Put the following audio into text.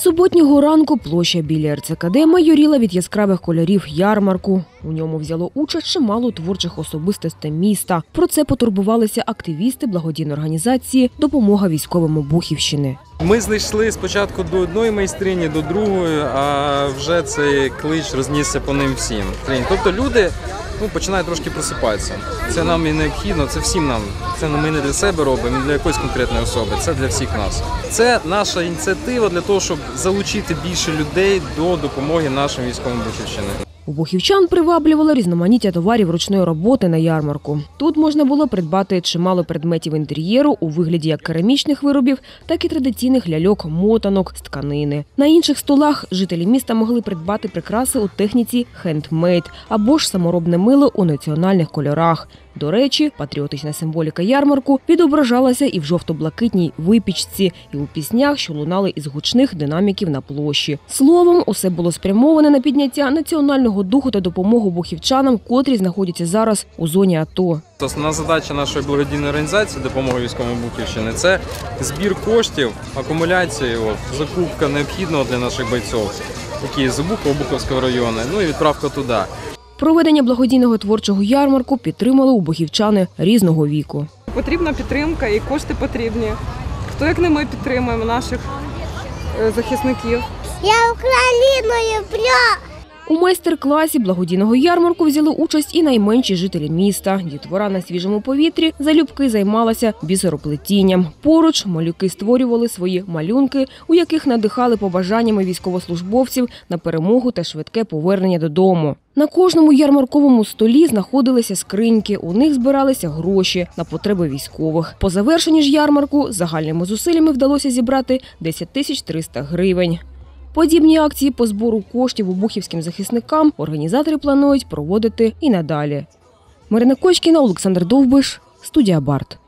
Суботнього ранку площа біля РЦКД майоріла від яскравих кольорів ярмарку. У ньому взяло участь чимало творчих особистостей міста. Про це потурбувалися активісти благодійної організації Допомога військовим Обухівщини. Ми знайшли спочатку до одної майстрині, до другої, а вже цей клич рознісся по ним всім. Тобто люди ну, починає трошки просипатися. Це нам і необхідно, це всім нам. Це ми не для себе робимо, не для якоїсь конкретної особи. Це для всіх нас. Це наша ініціатива для того, щоб залучити більше людей до допомоги нашим військовим Бухівщини. Обухівчан приваблювало різноманіття товарів ручної роботи на ярмарку. Тут можна було придбати чимало предметів інтер'єру у вигляді як керамічних виробів, так і традиційних ляльок, мотанок з тканини. На інших столах жителі міста могли придбати прикраси у техніці хендмейд або ж саморобне мило у національних кольорах. До речі, патріотична символіка ярмарку відображалася і в жовто-блакитній випічці, і у піснях, що лунали із гучних динаміків на площі. Словом, усе було спрямоване на підняття національного духу та допомогу бухівчанам, котрі знаходяться зараз у зоні АТО. Основна задача нашої благодійної організації допомоги військовим Бухівщини це збір коштів, акумуляція, його, закупка необхідного для наших бойців, які з Обухова, Обуховського району, ну і відправка туди. Проведення благодійного творчого ярмарку підтримали убогівчани різного віку. Потрібна підтримка і кошти потрібні. Хто як не ми підтримуємо наших е, захисників. Я Україною люблю. У майстер-класі благодійного ярмарку взяли участь і найменші жителі міста. Дітвора на свіжому повітрі залюбки займалася бісероплетінням. Поруч малюки створювали свої малюнки, у яких надихали побажаннями військовослужбовців на перемогу та швидке повернення додому. На кожному ярмарковому столі знаходилися скриньки. У них збиралися гроші на потреби військових. По завершенні ж ярмарку загальними зусиллями вдалося зібрати 10 тисяч 300 гривень. Подібні акції по збору коштів обухівським захисникам організатори планують проводити і надалі. Марина Кочкіна, Олександр Довбиш, студія Барт.